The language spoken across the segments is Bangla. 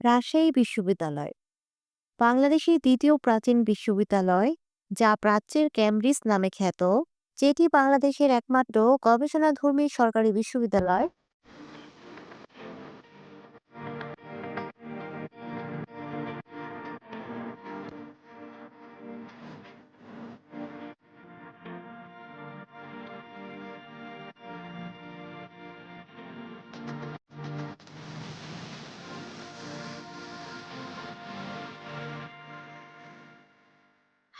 রাজশাহী বিশ্ববিদ্যালয়। বাংলাদেশের দ্বিতীয় প্রাচীন বিশ্ববিদ্যালয়, যা প্রাচ্যের ক্যামব্রিজ নামে খ্যাত, যেটি বাংলাদেশের একমাত্র গবেষণাধর্মী সরকারি বিশ্ববিদ্যালয়।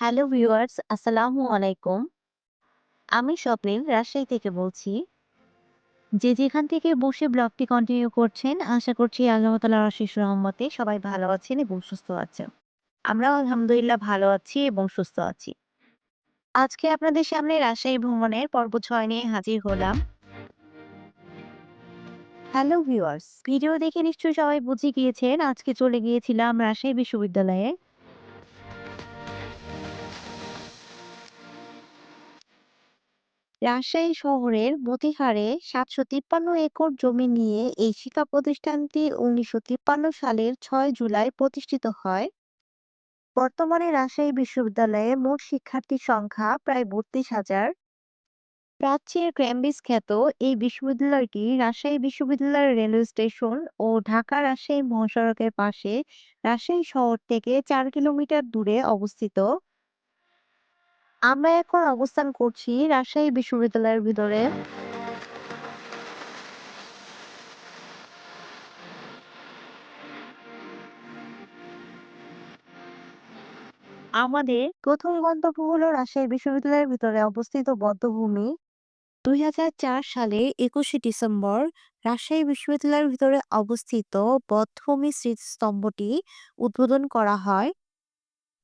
হ্যালো ভিউয়ার্স, আসসালামু আলাইকুম। আমি স্বপ্নিল রাজশাহী থেকে বলছি। যে যেখান থেকে বসে ব্লগটি কন্টিনিউ করছেন, আশা করছি আল্লাহ তালার আশিস রহমতে সবাই ভালো আছেন এবং সুস্থ আছেন। আমরাও আলহামদুলিল্লাহ ভালো আছি এবং সুস্থ আছি। আজকে আপনাদের সামনে রাজশাহী ভ্রমণের পর্ব ছয় নিয়ে হাজির হলাম। হ্যালো ভিউয়ার্স, ভিডিও দেখে নিশ্চয়ই সবাই বুঝে গিয়েছেন, আজকে চলে গিয়েছিলাম রাজশাহী বিশ্ববিদ্যালয়ে। রাজশাহী শহরের মতিহারে সাতশো তিপ্পান্ন একর জমি নিয়ে এই শিক্ষা প্রতিষ্ঠানটি উনিশশো তিপ্পান্ন সালের ছয় জুলাই প্রতিষ্ঠিত হয়। বর্তমানে রাজশাহী বিশ্ববিদ্যালয়ে মোট শিক্ষার্থীর সংখ্যা প্রায় বত্রিশ হাজার। প্রাচ্যের ক্যামব্রিজ খ্যাত এই বিশ্ববিদ্যালয়টি রাজশাহী বিশ্ববিদ্যালয়ের রেলওয়ে স্টেশন ও ঢাকা রাজশাহী মহাসড়কের পাশে রাজশাহী শহর থেকে চার কিলোমিটার দূরে অবস্থিত। আমরা এখন অবস্থান করছি রাজশাহী বিশ্ববিদ্যালয়ের ভিতরে। আমাদের প্রথম গন্তব্য হলো রাজশাহী বিশ্ববিদ্যালয়ের ভিতরে অবস্থিত বধ্যভূমি দুই সালে একুশে ডিসেম্বর রাজশাহী বিশ্ববিদ্যালয়ের ভিতরে অবস্থিত বধ্যভূমি স্মৃতিস্তম্ভটি উদ্বোধন করা হয়।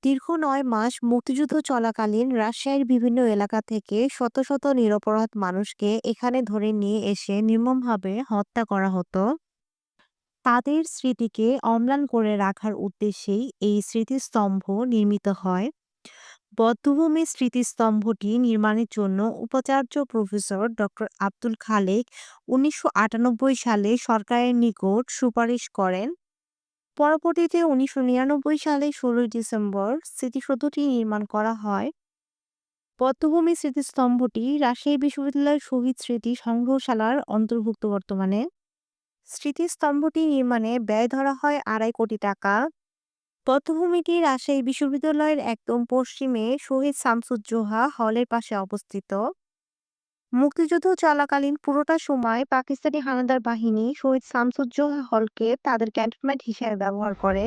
দীর্ঘ নয় মাস মুক্তিযুদ্ধ চলাকালীন রাজশাহীর বিভিন্ন এলাকা থেকে শত শত নিরপরাধ মানুষকে এখানে ধরে নিয়ে এসে নির্মমভাবে হত্যা করা হতো। তাদের স্মৃতিকে অম্লান করে রাখার উদ্দেশ্যেই এই স্মৃতিস্তম্ভ নির্মিত হয়। বদ্ধভূমি স্মৃতিস্তম্ভটি নির্মাণের জন্য উপাচার্য প্রফেসর ডক্টর আব্দুল খালেক উনিশশো আটানব্বই সালে সরকারের নিকট সুপারিশ করেন পরবর্তীতে উনিশশো নিরানব্বই সালে ষোলোই ডিসেম্বর স্মৃতিসৌধটি নির্মাণ করা হয়। বদ্ধভূমি স্মৃতিস্তম্ভটি রাজশাহী বিশ্ববিদ্যালয়ের শহীদ স্মৃতি সংগ্রহশালার অন্তর্ভুক্ত বর্তমানে। স্মৃতিস্তম্ভটি নির্মাণে ব্যয় ধরা হয় আড়াই কোটি টাকা। বধ্যভূমিটি রাজশাহী বিশ্ববিদ্যালয়ের একদম পশ্চিমে শহীদ শামসুজ্জোহা হলের পাশে অবস্থিত। মুক্তিযুদ্ধ চলাকালীন পুরোটা সময় পাকিস্তানি হানাদার বাহিনী শহীদ শামসুজ্জোহা হলকে তাদের ক্যান্টনমেন্ট হিসেবে ব্যবহার করে।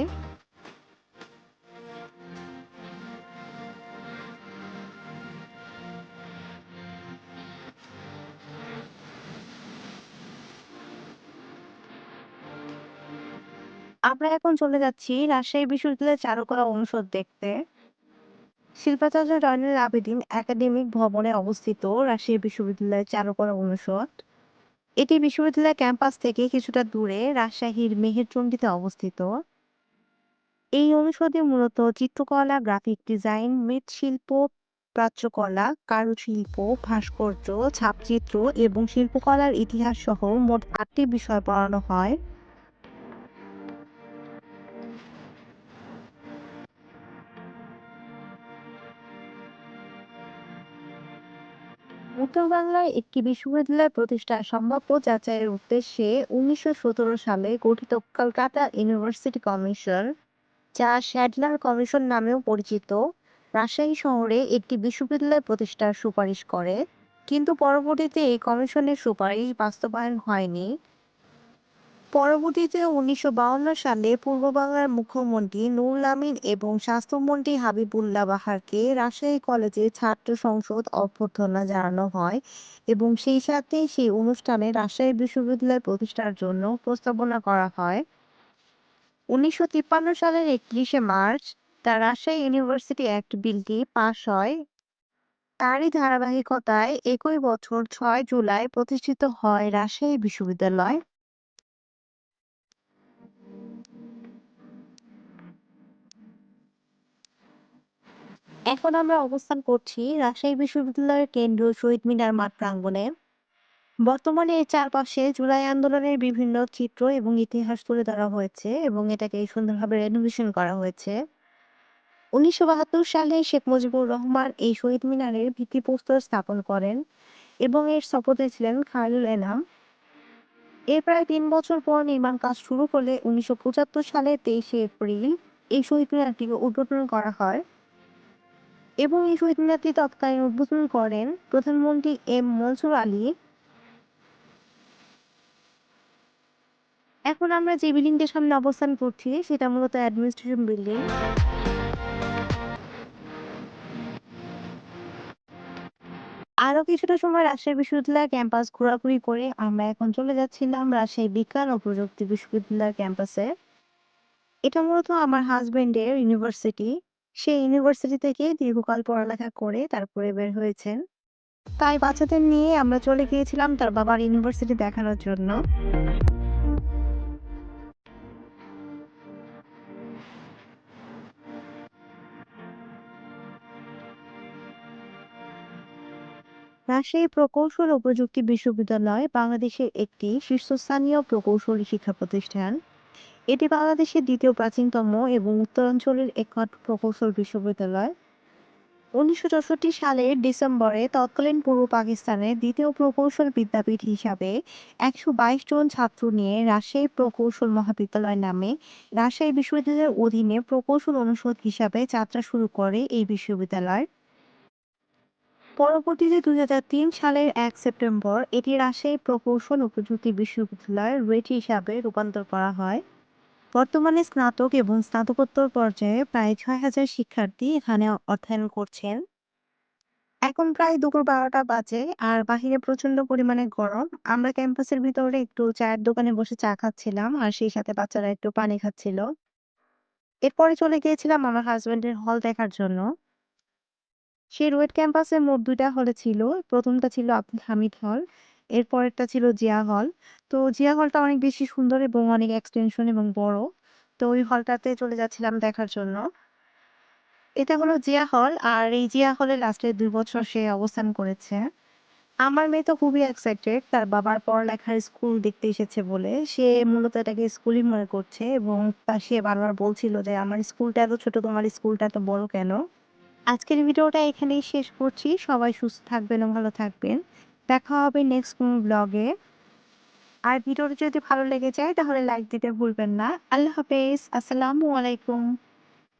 আমরা এখন চলে যাচ্ছি রাজশাহী বিশ্ববিদ্যালয়ের চারুকলা অনুষদ দেখতে। শিল্পাচার্য জয়নুল আবেদিন একাডেমিক ভবনে অবস্থিত রাজশাহী বিশ্ববিদ্যালয়ের চারুকলা অনুষদ। এটি বিশ্ববিদ্যালয় ক্যাম্পাস থেকে কিছুটা দূরে রাজশাহীর মেহেরচণ্ডীতে অবস্থিত। এই অনুষদে মূলত চিত্রকলা, গ্রাফিক ডিজাইন, মৃৎশিল্প, প্রাচ্যকলা, কারুশিল্প, ভাস্কর্য, ছাপচিত্র এবং শিল্পকলার ইতিহাস সহ মোট আটটি বিষয় পড়ানো হয়। উত্তর বাংলায় একটি বিশ্ববিদ্যালয় প্রতিষ্ঠা সম্ভাব্য যাচাইয়ের উদ্দেশ্যে উনিশশো সালে গঠিত কলকাতা ইউনিভার্সিটি কমিশন, যা শ্যাডলার কমিশন নামেও পরিচিত, রাজশাহী শহরে একটি বিশ্ববিদ্যালয় প্রতিষ্ঠার সুপারিশ করে। কিন্তু পরবর্তীতে এই কমিশনের সুপারিশ বাস্তবায়ন হয়নি। পরবর্তীতে উনিশশো সালে পূর্ব বাংলার মুখ্যমন্ত্রী নুরুল আমিন এবং স্বাস্থ্যমন্ত্রী হাবিবুল্লাহ বাহারকে রাজশাহী কলেজে ছাত্র সংসদ অভ্যর্থনা জানানো হয় এবং সেই সাথে সেই অনুষ্ঠানে রাজশাহী বিশ্ববিদ্যালয় প্রতিষ্ঠার জন্য প্রস্তাবনা করা হয়। উনিশশো তিপ্পান্ন সালের একত্রিশে March the Rajshahi university act বিলটি পাশ হয়। তারই ধারাবাহিকতায় একই বছর ছয় জুলাই প্রতিষ্ঠিত হয় রাজশাহী বিশ্ববিদ্যালয়। এখন আমরা অবস্থান করছি রাজশাহী বিশ্ববিদ্যালয়ের কেন্দ্রীয় শহীদ মিনার মাঠ প্রাঙ্গণে বর্তমানে এর চারপাশে জুলাই আন্দোলনের বিভিন্ন চিত্র এবং ইতিহাস তুলে ধরা হয়েছে এবং এটাকে সুন্দরভাবে রেনোভেশন করা হয়েছে। ১৯৭২ সালে শেখ মুজিবুর রহমান এই শহীদ মিনারের ভিত্তিপ্রস্তর স্থাপন করেন এবং এর স্থপতি ছিলেন খায়রুল এনাম। এর প্রায় তিন বছর পর নির্মাণ কাজ শুরু হলে ১৯৭৫ সালের ২৩শে এপ্রিল এই শহীদ মিনারটিকে উদ্বোধন করা হয় এবং এই শহীদ মিনারটি তৎকালীন উদ্বোধন করেন প্রধানমন্ত্রী এম মনসুর আলী। এখন আমরা যে বিল্ডিংটির সামনে অবস্থান করছি, সেটা মূলত অ্যাডমিনিস্ট্রেশন বিল্ডিং। আরও কিছুটা সময় রাজশাহী বিশ্ববিদ্যালয় ক্যাম্পাস ঘোরাঘুরি করে আমরা এখন চলে যাচ্ছিলাম রাজশাহী বিজ্ঞান ও প্রযুক্তি বিশ্ববিদ্যালয় ক্যাম্পাসে। এটা মূলত আমার হাসব্যান্ডের ইউনিভার্সিটি। সে ইউনিভার্সিটি থেকে দীর্ঘকাল পড়ালেখা করে তারপরে বের হয়েছেন। তাই বাচ্চাদের নিয়ে আমরা চলে গিয়েছিলাম তার বাবার ইউনিভার্সিটি দেখানোর জন্য। রাজশাহী প্রকৌশল ও প্রযুক্তি বিশ্ববিদ্যালয় বাংলাদেশের একটি শীর্ষস্থানীয় প্রকৌশলী শিক্ষা প্রতিষ্ঠান। এটি বাংলাদেশের দ্বিতীয় প্রাচীনতম এবং উত্তরাঞ্চলের একমাত্র প্রকৌশল বিশ্ববিদ্যালয়। উনিশশো চৌষট্টি সালের ডিসেম্বরে তৎকালীন পূর্ব পাকিস্তানের দ্বিতীয় প্রকৌশল বিদ্যাপীঠ হিসাবে একশো বাইশ জন ছাত্র নিয়ে রাজশাহী প্রকৌশল মহাবিদ্যালয় নামে রাজশাহী বিশ্ববিদ্যালয়ের অধীনে প্রকৌশল অনুষদ হিসাবে যাত্রা শুরু করে এই বিশ্ববিদ্যালয়। পরবর্তীতে দুই হাজার তিন সালের এক সেপ্টেম্বর এটি রাজশাহী প্রকৌশল ও প্রযুক্তি বিশ্ববিদ্যালয়ের রেটি হিসাবে রূপান্তর করা হয়। বর্তমানে স্নাতক এবং স্নাতকোত্তর পর্যায়ে প্রায় ছয় হাজার শিক্ষার্থী এখানে অধ্যয়ন করছেন। এখন প্রায় দুপুর বারোটা বাজে আর বাহিরে প্রচণ্ড পরিমাণে গরম। আমরা ক্যাম্পাসের ভিতরে একটু চায়ের দোকানে বসে চা খাচ্ছিলাম আর সেই সাথে বাচ্চারা একটু পানি খাচ্ছিল। এরপরে চলে গিয়েছিলাম আমার হাসব্যান্ডের হল দেখার জন্য। সেই রুয়েট ক্যাম্পাসে মোট দুইটা হলে ছিল। প্রথমটা ছিল আব্দুল হামিদ হল। এর পরেরটা ছিল জিয়া হল। তো জিয়া হলটা অনেক বেশি সুন্দর এবং অনেক এক্সটেনশন এবং বড়। তো ওই হলটাতে চলে যাচ্ছিলাম দেখার জন্য। এটা হলো জিয়া হল আর এই জিয়া হলে লাস্টে দুই বছর সে অবস্থান করেছে। আমার মেয়ে তো খুবই এক্সাইটেড তার বাবার পড়ালেখার স্কুল দেখতে এসেছে বলে। সে মূলত এটাকে স্কুলই মনে করছে এবং তা সে বারবার বলছিল যে, "আমার স্কুলটা এত ছোট, তোমার স্কুলটা এত বড় কেন?" আজকের ভিডিওটা এখানেই শেষ করছি। সবাই সুস্থ থাকবেন ও ভালো থাকবেন। দেখা হবে নেক্সট কোনো ব্লগে। আর ভিডিওটা যদি ভালো লেগে যায়, তাহলে লাইক দিতে ভুলবেন না। আল্লাহ হাফেজ। আসসালামু আলাইকুম।